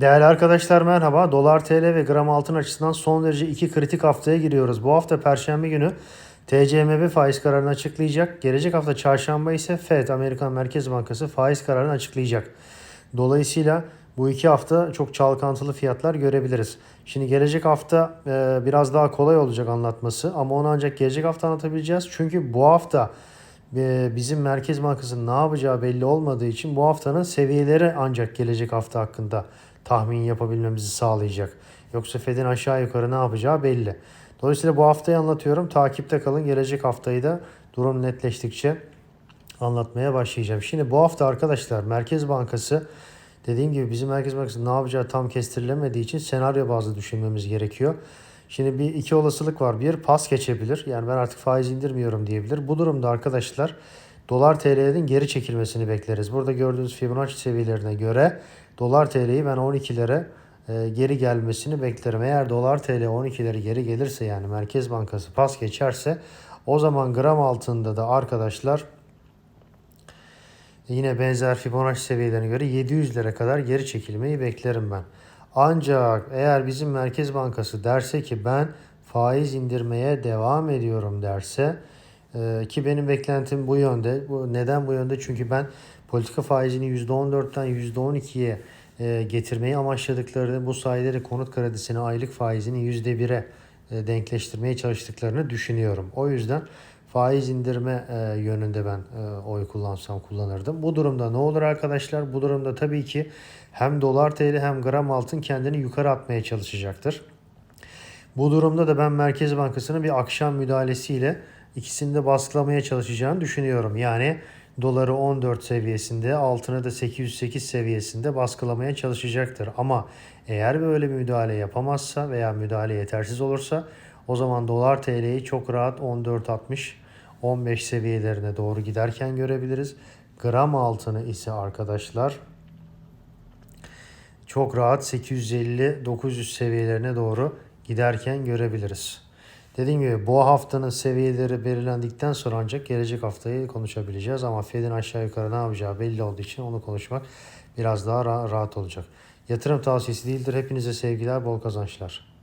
Değerli arkadaşlar merhaba. Dolar TL ve gram altın açısından son derece iki kritik haftaya giriyoruz. Bu hafta Perşembe günü TCMB faiz kararını açıklayacak. Gelecek hafta Çarşamba ise FED Amerikan Merkez Bankası faiz kararını açıklayacak. Dolayısıyla bu iki hafta çok çalkantılı fiyatlar görebiliriz. Şimdi gelecek hafta e, biraz daha kolay olacak anlatması ama onu ancak gelecek hafta anlatabileceğiz. Çünkü bu hafta bizim Merkez Bankası'nın ne yapacağı belli olmadığı için bu haftanın seviyeleri ancak gelecek hafta hakkında tahmin yapabilmemizi sağlayacak. Yoksa Fed'in aşağı yukarı ne yapacağı belli. Dolayısıyla bu haftayı anlatıyorum. Takipte kalın. Gelecek haftayı da durum netleştikçe anlatmaya başlayacağım. Şimdi bu hafta arkadaşlar Merkez Bankası dediğim gibi bizim Merkez Bankası ne yapacağı tam kestirilemediği için senaryo bazlı düşünmemiz gerekiyor. Şimdi bir iki olasılık var. Bir pas geçebilir. Yani ben artık faiz indirmiyorum diyebilir. Bu durumda arkadaşlar dolar TL'nin geri çekilmesini bekleriz. Burada gördüğünüz Fibonacci seviyelerine göre dolar TL'yi ben 12'lere e, geri gelmesini beklerim. Eğer dolar TL 12'leri geri gelirse yani Merkez Bankası pas geçerse o zaman gram altında da arkadaşlar yine benzer Fibonacci seviyelerine göre 700'lere kadar geri çekilmeyi beklerim ben. Ancak eğer bizim Merkez Bankası derse ki ben faiz indirmeye devam ediyorum derse e, ki benim beklentim bu yönde. Bu neden bu yönde? Çünkü ben politika faizini %14'ten %12'ye e, getirmeyi amaçladıklarını, bu sayede konut kredisini aylık faizini %1'e e, denkleştirmeye çalıştıklarını düşünüyorum. O yüzden faiz indirme e, yönünde ben e, oy kullansam kullanırdım. Bu durumda ne olur arkadaşlar? Bu durumda tabii ki hem dolar TL hem gram altın kendini yukarı atmaya çalışacaktır. Bu durumda da ben Merkez Bankası'nın bir akşam müdahalesiyle ikisini de baskılamaya çalışacağını düşünüyorum. Yani doları 14 seviyesinde, altını da 808 seviyesinde baskılamaya çalışacaktır. Ama eğer böyle bir müdahale yapamazsa veya müdahale yetersiz olursa o zaman dolar TL'yi çok rahat 14.60 15 seviyelerine doğru giderken görebiliriz. Gram altını ise arkadaşlar çok rahat 850-900 seviyelerine doğru giderken görebiliriz. Dediğim gibi bu haftanın seviyeleri belirlendikten sonra ancak gelecek haftayı konuşabileceğiz. Ama Fed'in aşağı yukarı ne yapacağı belli olduğu için onu konuşmak biraz daha ra- rahat olacak. Yatırım tavsiyesi değildir. Hepinize sevgiler, bol kazançlar.